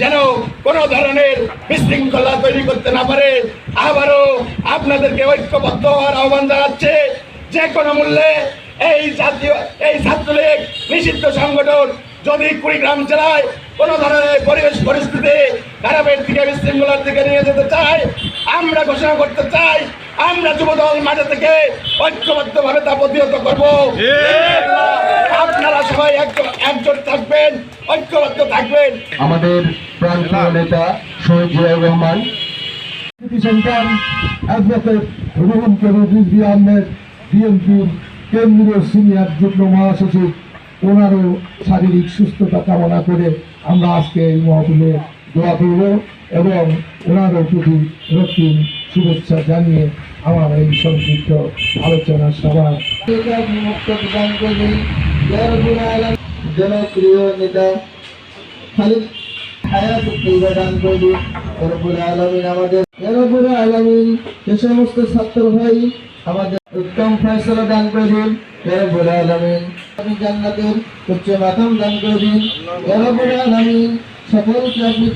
যেন কোনো ধরনের বিশৃঙ্খলা তৈরি করতে না পারে আবারও আপনাদেরকে ঐক্যবদ্ধ হওয়ার আহ্বান জানাচ্ছে যে কোনো মূল্যে এই জাতীয় এই ছাত্রলীগ নিষিদ্ধ সংগঠন যদি কুড়িগ্রাম জেলায় কোনো ধরনের পরিবেশ পরিস্থিতি খারাপের দিকে বিশৃঙ্খলার দিকে নিয়ে যেতে চায় আমরা ঘোষণা করতে চাই আমরা যুবদল মাঠে থেকে ঐক্যবদ্ধভাবে তা প্রতিহত করব। আপনারা সবাই একজন একজোট থাকবেন ঐক্যবদ্ধ থাকবেন। আমাদের প্রান্তীয় নেতা শহীদ জিয়াউর রহমান সন্তান অ্যাডভোকেট রুহুল কবির রিজভি আহমেদ বিএনপির কেন্দ্রীয় সিনিয়র যুগ্ম মহাসচিব ওনারও শারীরিক সুস্থতা কামনা করে আমরা আজকে এই মহফিলে দোয়া করব এবং ওনারও প্রতি রক্তিম শুভেচ্ছা জানিয়ে আমার এই সংক্ষিপ্ত আলোচনা সভা। মুক্ত প্রদান করি জনপ্রিয় নেতা খালিদ হায়াত দান করি রব্বুল আলমিন আমাদের রব্বুল আলমিন যে সমস্ত ছাত্র ভাই আমাদের উত্তম ফয়সলা দান করে দিন রব্বুল আলমিন আপনি জান্নাতের উচ্চ মাকাম দান করে দিন রব্বুল আলমিন সকলকে আপনি